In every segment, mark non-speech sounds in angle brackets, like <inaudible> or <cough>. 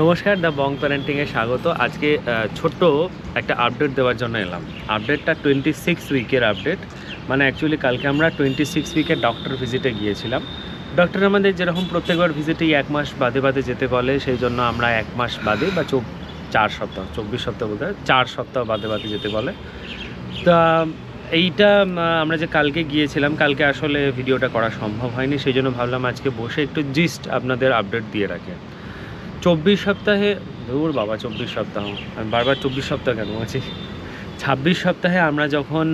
নমস্কার, the Bong প্যারেন্টিংয়ে স্বাগত। আজকে ছোট্ট একটা আপডেট দেওয়ার জন্য এলাম। আপডেটটা টোয়েন্টি সিক্স উইকের আপডেট মানে অ্যাকচুয়ালি কালকে আমরা টোয়েন্টি সিক্স উইকের ডক্টর ভিজিটে গিয়েছিলাম। ডক্টর আমাদের যেরকম প্রত্যেকবার ভিজিটেই এক মাস বাদে বাদে যেতে বলে, সেই জন্য আমরা এক মাস বাদে বা চৌ চার সপ্তাহ, চব্বিশ সপ্তাহ বলতে চার সপ্তাহ বাদে বাদে যেতে বলে। তা, এইটা আমরা যে কালকে গিয়েছিলাম, কালকে আসলে ভিডিওটা করা সম্ভব হয়নি, সেই জন্য ভাবলাম আজকে বসে একটু জিস্ট আপনাদের আপডেট দিয়ে রাখে। চব্বিশ সপ্তাহে, ধুর বাবা, চব্বিশ সপ্তাহ। আমি বারবার চব্বিশ সপ্তাহ কেন আছি? ছাব্বিশ সপ্তাহে আমরা যখন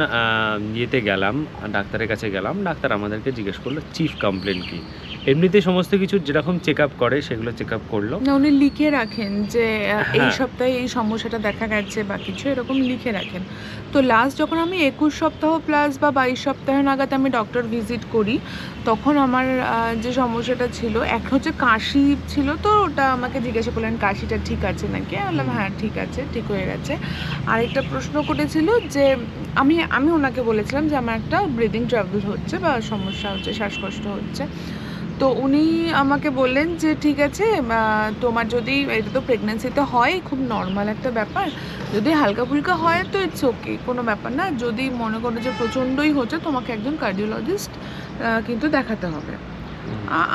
ইয়েতে গেলাম, ডাক্তারের কাছে গেলাম, ডাক্তার আমাদেরকে জিজ্ঞেস করল চিফ কমপ্লেন কি? এমনিতে সমস্ত কিছু যেরকম চেক আপ করে সেগুলো চেক আপ করল। না উনি লিখে রাখেন যে এই হ্যাঁ। সপ্তাহে এই সমস্যাটা দেখা গেছে বা কিছু এরকম লিখে রাখেন। তো লাস্ট যখন আমি একুশ সপ্তাহ প্লাস বা বাইশ সপ্তাহ নাগাদ আমি ডক্টর ভিজিট করি তখন আমার যে সমস্যাটা ছিল একটা হচ্ছে কাশি ছিল তো ওটা আমাকে জিজ্ঞাসা করলেন কাশিটা ঠিক আছে নাকি? বললাম হ্যাঁ ঠিক আছে ঠিক হয়ে গেছে। আরেকটা প্রশ্ন করেছিল যে আমি আমি ওনাকে বলেছিলাম যে আমার একটা ব্রিদিং ট্রাভেল হচ্ছে বা সমস্যা হচ্ছে শ্বাসকষ্ট হচ্ছে। তো উনি আমাকে বললেন যে ঠিক আছে তোমার যদি এটা তো প্রেগনেন্সিতে হয় খুব নর্মাল একটা ব্যাপার। যদি হালকা ফুলকা হয় তো ইটস ওকে কোনো ব্যাপার না। যদি মনে করো যে প্রচণ্ডই হচ্ছে তোমাকে একজন কার্ডিওলজিস্ট কিন্তু দেখাতে হবে।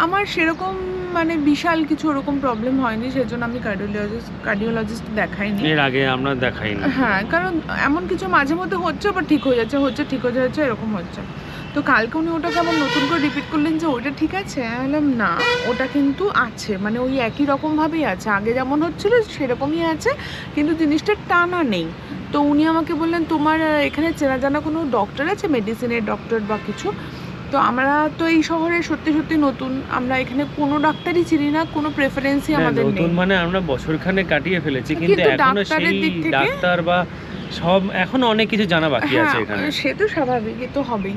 আমার সেরকম মানে বিশাল কিছু ওরকম প্রবলেম হয়নি সেজন্য আমি কার্ডিওলজিস্ট কার্ডিওলজিস্ট দেখাইনি। এর আগে আমরা দেখাইনি। হ্যাঁ কারণ এমন কিছু মাঝে মধ্যে হচ্ছে বা ঠিক হয়ে যাচ্ছে হচ্ছে ঠিক হয়ে যাচ্ছে এরকম হচ্ছে। তো কালকে উনি ওটাকে আবার নতুন করে রিপিট করলেন যে ওটা ঠিক আছে? আমি বললাম না ওটা কিন্তু আছে। মানে ওই একই রকমভাবেই আছে। আগে যেমন হচ্ছিল সেরকমই আছে কিন্তু জিনিসটা টানা নেই। তো উনি আমাকে বললেন তোমার এখানে চেনা জানা কোনো ডক্টর আছে? মেডিসিনের ডক্টর বা কিছু? তো আমরা তো এই শহরে সত্যি সত্যি নতুন। আমরা এখানে কোনো ডাক্তারই চিনি না কোনো প্রেফারেন্সই হ্যাঁ, আমাদের নেই। নতুন মানে আমরা বছরখানে কাটিয়ে ফেলেছি কিন্তু এখনও সেই দিক থেকে- ডাক্তার বা সব এখন অনেক কিছু জানা বাকি আছে হ্যাঁ, এখানে। সে তো স্বাভাবিক তো হবেই।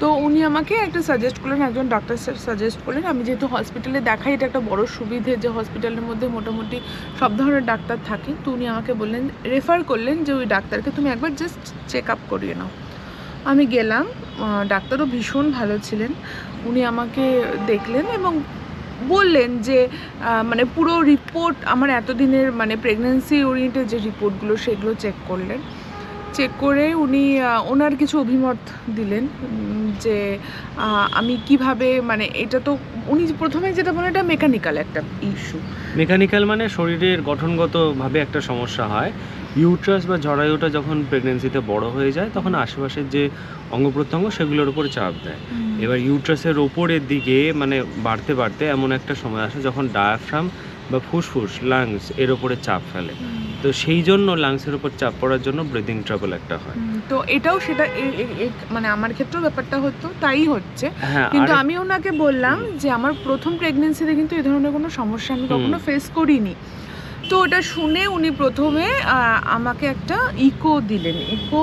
তো উনি আমাকে একটা সাজেস্ট করলেন, একজন ডাক্তার স্যার সাজেস্ট করলেন, আমি যেহেতু হসপিটালে দেখাই, এটা একটা বড় সুবিধে যে হসপিটালের মধ্যে মোটামুটি সব ধরনের ডাক্তার থাকে। তো উনি আমাকে বললেন রেফার করলেন যে ওই ডাক্তারকে তুমি একবার জাস্ট চেক আপ করিয়ে নাও। আমি গেলাম ডাক্তারও ভীষণ ভালো ছিলেন। উনি আমাকে দেখলেন এবং বললেন যে মানে পুরো রিপোর্ট আমার এতদিনের মানে প্রেগনেন্সি ওরিয়েন্টেড যে রিপোর্টগুলো সেগুলো চেক করলেন। চেক করে উনি ওনার কিছু অভিমত দিলেন যে আমি কীভাবে মানে এটা তো উনি প্রথমে যেটা বলেন এটা মেকানিক্যাল একটা ইস্যু মেকানিক্যাল মানে শরীরের গঠনগতভাবে একটা সমস্যা হয়। ইউট্রাস বা জরায়ুটা যখন প্রেগনেন্সিতে বড় হয়ে যায় তখন আশেপাশের যে অঙ্গ প্রত্যঙ্গ সেগুলোর উপর চাপ দেয়। এবার ইউট্রাসের ওপরের দিকে মানে বাড়তে বাড়তে এমন একটা সময় আসে যখন ডায়াফ্রাম বা ফুসফুস লাংস এর ওপরে চাপ ফেলে। তো সেই জন্য লাংসের উপর চাপ পড়ার জন্য ব্রিদিং ট্রাবল একটা হয়। তো এটাও সেটা মানে আমার ক্ষেত্রেও ব্যাপারটা হতো তাই হচ্ছে। হ্যাঁ কিন্তু আমি ওনাকে বললাম যে আমার প্রথম প্রেগনেন্সিতে কিন্তু এই ধরনের কোনো সমস্যা আমি কখনো ফেস করিনি। তো ওটা শুনে উনি প্রথমে আমাকে একটা ইকো দিলেন। ইকো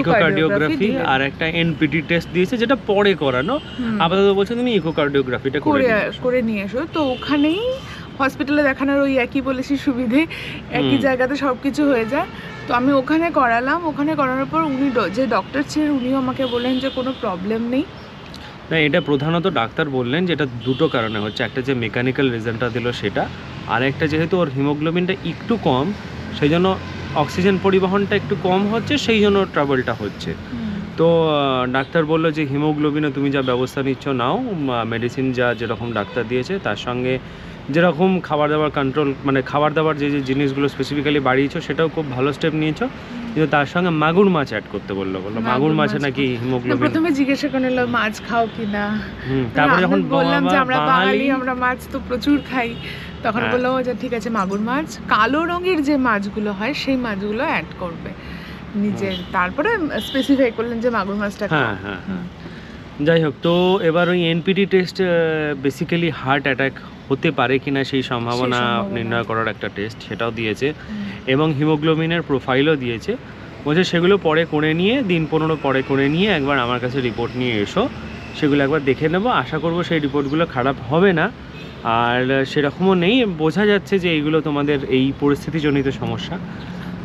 ইকোকার্ডিওগ্রাফি আর একটা এনপিটি টেস্ট দিয়েছে যেটা পরে করানো। আপাতত বলছে তুমি ইকোকার্ডিওগ্রাফিটা করে করে করে নিয়ে এসো। তো ওখানেই হসপিটালে দেখানোর ওই একই বলেছি সুবিধে একই জায়গাতে সব কিছু হয়ে যায়। তো আমি ওখানে করালাম ওখানে করানোর পর উনি যে ডক্টর ছিলেন উনিও আমাকে বললেন যে কোনো প্রবলেম নেই। না এটা প্রধানত ডাক্তার বললেন যে এটা দুটো কারণে হচ্ছে একটা যে মেকানিক্যাল রিজনটা দিল সেটা আর একটা যেহেতু ওর হিমোগ্লোবিনটা একটু কম সেই জন্য অক্সিজেন পরিবহনটা একটু কম হচ্ছে সেই জন্য ট্রাভেলটা হচ্ছে। তো ডাক্তার বলল যে হিমোগ্লোবিনে তুমি যা ব্যবস্থা নিচ্ছ নাও মেডিসিন যা যেরকম ডাক্তার দিয়েছে তার সঙ্গে যেরকম খাবার দাবার কন্ট্রোল মানে খাবার দাবার যে যে জিনিসগুলো স্পেসিফিক্যালি বাড়িয়েছো সেটাও খুব ভালো স্টেপ নিয়েছো। কিন্তু তার সঙ্গে মাগুর মাছ অ্যাড করতে বলল বলল মাগুর মাছে নাকি হিমোগ্লোবিন? প্রথমে জিজ্ঞাসা করে নিলো মাছ খাও কিনা তারপরে যখন বললাম যে আমরা বাঙালি আমরা মাছ তো প্রচুর খাই। তখন হ্যাঁ। বলল যে ঠিক আছে মাগুর মাছ। কালো রঙের যে মাছগুলো হয় সেই মাছগুলো অ্যাড করবে নিজের। তারপরে স্পেসিফাই করলেন যে মাগুর মাছটা হ্যাঁ হ্যাঁ হ্যাঁ। যাই হোক তো এবার ওই NPT test basically heart attack হতে পারে কিনা সেই সম্ভাবনা। নির্ণয় করার একটা টেস্ট সেটাও দিয়েছে। এবং হিমোগ্লোবিনের প্রোফাইলও দিয়েছে। বলছে সেগুলো পরে করে নিয়ে দিন পনেরো পরে করে নিয়ে একবার আমার কাছে রিপোর্ট নিয়ে এসো। সেগুলো একবার দেখে নেব। আশা করব সেই রিপোর্টগুলো খারাপ হবে না। আর সেরকমও নেই। বোঝা যাচ্ছে যে এইগুলো তোমাদের এই পরিস্থিতিজনিত সমস্যা।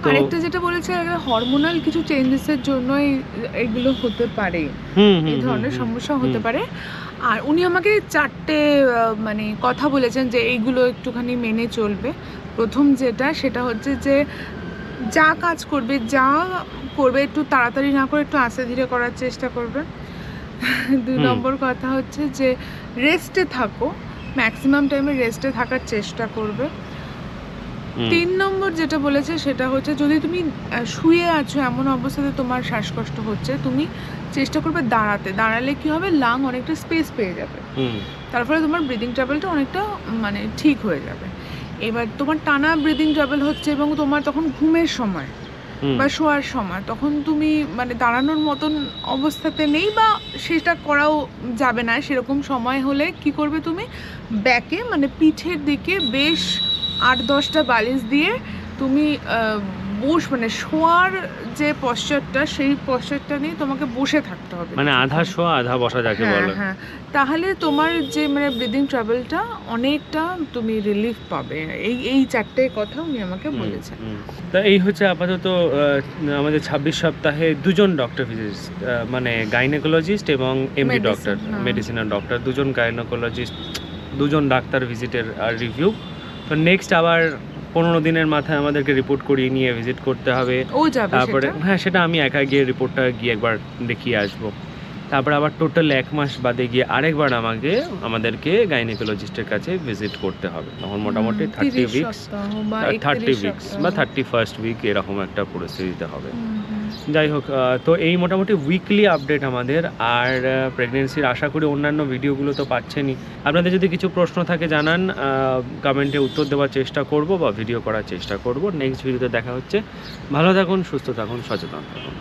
আরেকটা যেটা বলেছে হরমোনাল কিছু চেঞ্জেসের জন্য এগুলো হতে পারে। এই ধরনের সমস্যা হতে পারে। আর উনি আমাকে চারটে মানে কথা বলেছেন যে এইগুলো একটুখানি মেনে চলবে। প্রথম যেটা সেটা হচ্ছে যে যা কাজ করবে যা করবে একটু তাড়াতাড়ি না করে একটু আস্তে ধীরে করার চেষ্টা করবে। <laughs> দুই নম্বর কথা হচ্ছে যে রেস্টে থাকো ম্যাক্সিমাম টাইমে রেস্টে থাকার চেষ্টা করবে। তিন নম্বর যেটা বলেছে সেটা হচ্ছে যদি তুমি শুয়ে আছো এমন অবস্থাতে তোমার শ্বাসকষ্ট হচ্ছে তুমি চেষ্টা করবে দাঁড়াতে। দাঁড়ালে কি হবে? লাং অনেকটা স্পেস পেয়ে যাবে। হুম, তার ফলে তোমার ব্রিদিং ট্রাভেলটা অনেকটা মানে ঠিক হয়ে যাবে। এবার তোমার টানা ব্রিদিং ট্রাভেল হচ্ছে এবং তোমার তখন ঘুমের সময় বা শোয়ার সময় তখন তুমি মানে দাঁড়ানোর মতন অবস্থাতে নেই বা সেটা করাও যাবে না। সেরকম সময় হলে কি করবে তুমি? ব্যাকে মানে পিঠের দিকে বেশ আট দশটা বালিশ দিয়ে তুমি বস মানে শোয়ার যে পশ্চারটা সেই পশ্চারটা নিয়ে তোমাকে বসে থাকতে হবে। মানে আধা শোয়া আধা বসা যাকে হ্যাঁ বলে। হ্যাঁ। তাহলে তোমার যে মানে ব্রিদিং ট্রাভেলটা অনেকটা তুমি রিলিফ পাবে। এই এই চারটে কথা উনি আমাকে বলেছেন। তা এই হচ্ছে আপাতত আমাদের ছাব্বিশ সপ্তাহে দুজন ডক্টর ফিজিস্ট মানে গাইনোকোলজিস্ট এবং এমডি ডক্টর। মেডিসিনাল ডক্টর দুজন গাইনোকোলজিস্ট দুজন ডাক্তার ভিজিটের আর রিভিউ তো নেক্সট আবার পনেরো দিনের মাথায় আমাদেরকে রিপোর্ট করিয়ে নিয়ে ভিজিট করতে হবে। তারপরে হ্যাঁ সেটা আমি একা গিয়ে রিপোর্টটা গিয়ে একবার দেখিয়ে আসব। তারপরে আবার টোটাল এক মাস বাদে গিয়ে আরেকবার আমাকে আমাদেরকে গাইনোকোলজিস্টের কাছে ভিজিট করতে হবে। তখন মোটামুটি থার্টি 30 উইকস থার্টি 31 উইকস বা থার্টি ফার্স্ট উইক এরকম একটা পরিস্থিতিতে হবে। যাই হোক তো এই মোটামুটি উইকলি আপডেট আমাদের। আর প্রেগনেন্সির আশা করি অন্যান্য ভিডিওগুলো তো পাচ্ছেনই। আপনাদের যদি কিছু প্রশ্ন থাকে জানান কমেন্টে উত্তর দেওয়ার চেষ্টা করব বা ভিডিও করার চেষ্টা করব। নেক্সট ভিডিওতে দেখা হচ্ছে। ভালো থাকুন সুস্থ থাকুন সচেতন থাকুন।